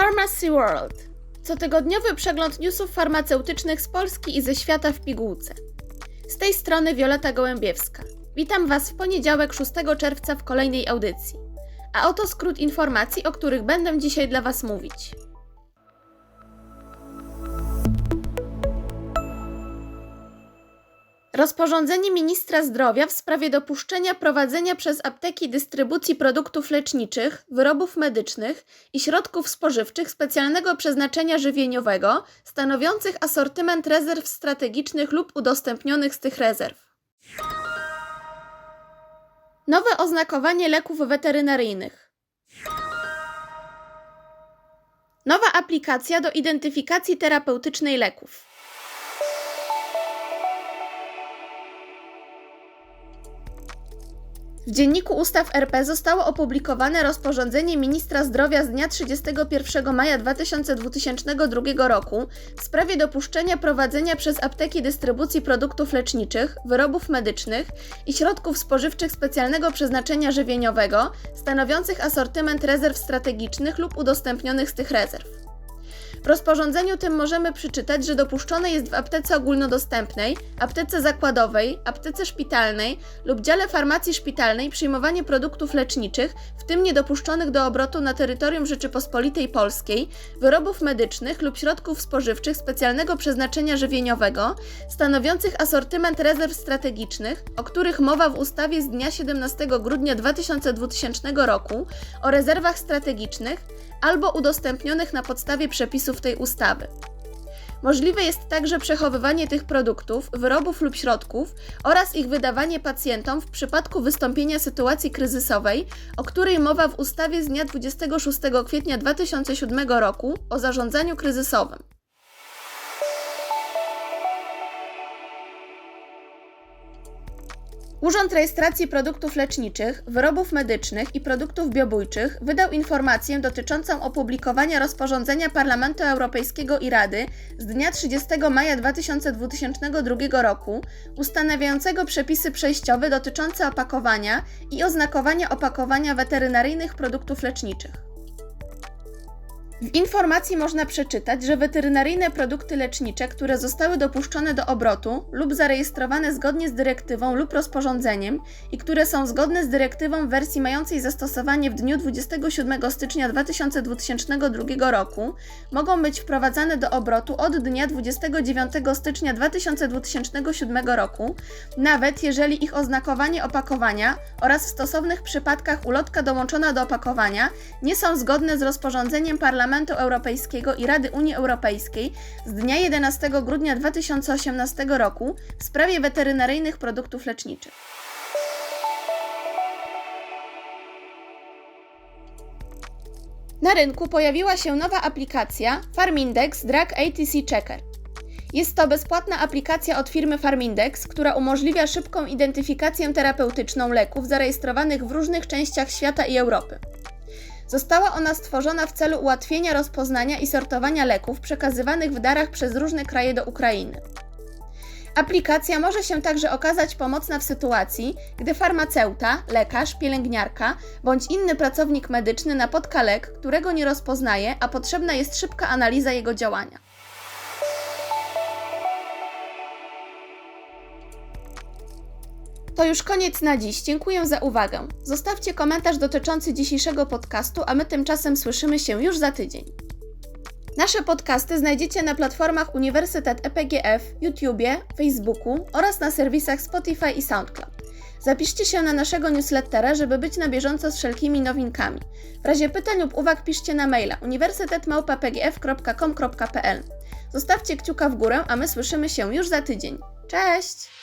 Pharmacy World. Cotygodniowy przegląd newsów farmaceutycznych z Polski i ze świata w pigułce. Z tej strony Wioleta Gołębiewska. Witam Was w poniedziałek 6 czerwca w kolejnej audycji. A oto skrót informacji, o których będę dzisiaj dla Was mówić. Rozporządzenie ministra zdrowia w sprawie dopuszczenia prowadzenia przez apteki dystrybucji produktów leczniczych, wyrobów medycznych i środków spożywczych specjalnego przeznaczenia żywieniowego, stanowiących asortyment rezerw strategicznych lub udostępnionych z tych rezerw. Nowe oznakowanie leków weterynaryjnych. Nowa aplikacja do identyfikacji terapeutycznej leków. W Dzienniku Ustaw RP zostało opublikowane rozporządzenie ministra zdrowia z dnia 31 maja 2022 roku w sprawie dopuszczenia prowadzenia przez apteki dystrybucji produktów leczniczych, wyrobów medycznych i środków spożywczych specjalnego przeznaczenia żywieniowego, stanowiących asortyment rezerw strategicznych lub udostępnionych z tych rezerw. W rozporządzeniu tym możemy przeczytać, że dopuszczone jest w aptece ogólnodostępnej, aptece zakładowej, aptece szpitalnej lub dziale farmacji szpitalnej przyjmowanie produktów leczniczych, w tym niedopuszczonych do obrotu na terytorium Rzeczypospolitej Polskiej, wyrobów medycznych lub środków spożywczych specjalnego przeznaczenia żywieniowego, stanowiących asortyment rezerw strategicznych, o których mowa w ustawie z dnia 17 grudnia 2000 roku o rezerwach strategicznych albo udostępnionych na podstawie przepisów tej ustawy. Możliwe jest także przechowywanie tych produktów, wyrobów lub środków oraz ich wydawanie pacjentom w przypadku wystąpienia sytuacji kryzysowej, o której mowa w ustawie z dnia 26 kwietnia 2007 roku o zarządzaniu kryzysowym. Urząd Rejestracji Produktów Leczniczych, Wyrobów Medycznych i Produktów Biobójczych wydał informację dotyczącą opublikowania rozporządzenia Parlamentu Europejskiego i Rady z dnia 30 maja 2022 roku ustanawiającego przepisy przejściowe dotyczące opakowania i oznakowania opakowania weterynaryjnych produktów leczniczych. W informacji można przeczytać, że weterynaryjne produkty lecznicze, które zostały dopuszczone do obrotu lub zarejestrowane zgodnie z dyrektywą lub rozporządzeniem i które są zgodne z dyrektywą w wersji mającej zastosowanie w dniu 27 stycznia 2002 roku, mogą być wprowadzane do obrotu od dnia 29 stycznia 2007 roku, nawet jeżeli ich oznakowanie opakowania oraz w stosownych przypadkach ulotka dołączona do opakowania nie są zgodne z rozporządzeniem Parlamentu Parlamentu Europejskiego i Rady Unii Europejskiej z dnia 11 grudnia 2018 roku w sprawie weterynaryjnych produktów leczniczych. Na rynku pojawiła się nowa aplikacja Farmindex Drug ATC Checker. Jest to bezpłatna aplikacja od firmy Farmindex, która umożliwia szybką identyfikację terapeutyczną leków zarejestrowanych w różnych częściach świata i Europy. Została ona stworzona w celu ułatwienia rozpoznania i sortowania leków przekazywanych w darach przez różne kraje do Ukrainy. Aplikacja może się także okazać pomocna w sytuacji, gdy farmaceuta, lekarz, pielęgniarka bądź inny pracownik medyczny napotka lek, którego nie rozpoznaje, a potrzebna jest szybka analiza jego działania. To już koniec na dziś. Dziękuję za uwagę. Zostawcie komentarz dotyczący dzisiejszego podcastu, a my tymczasem słyszymy się już za tydzień. Nasze podcasty znajdziecie na platformach Uniwersytet EPGF, YouTubie, Facebooku oraz na serwisach Spotify i SoundCloud. Zapiszcie się na naszego newslettera, żeby być na bieżąco z wszelkimi nowinkami. W razie pytań lub uwag piszcie na maila uniwersytetmałpa.pgf.com.pl. Zostawcie kciuka w górę, a my słyszymy się już za tydzień. Cześć!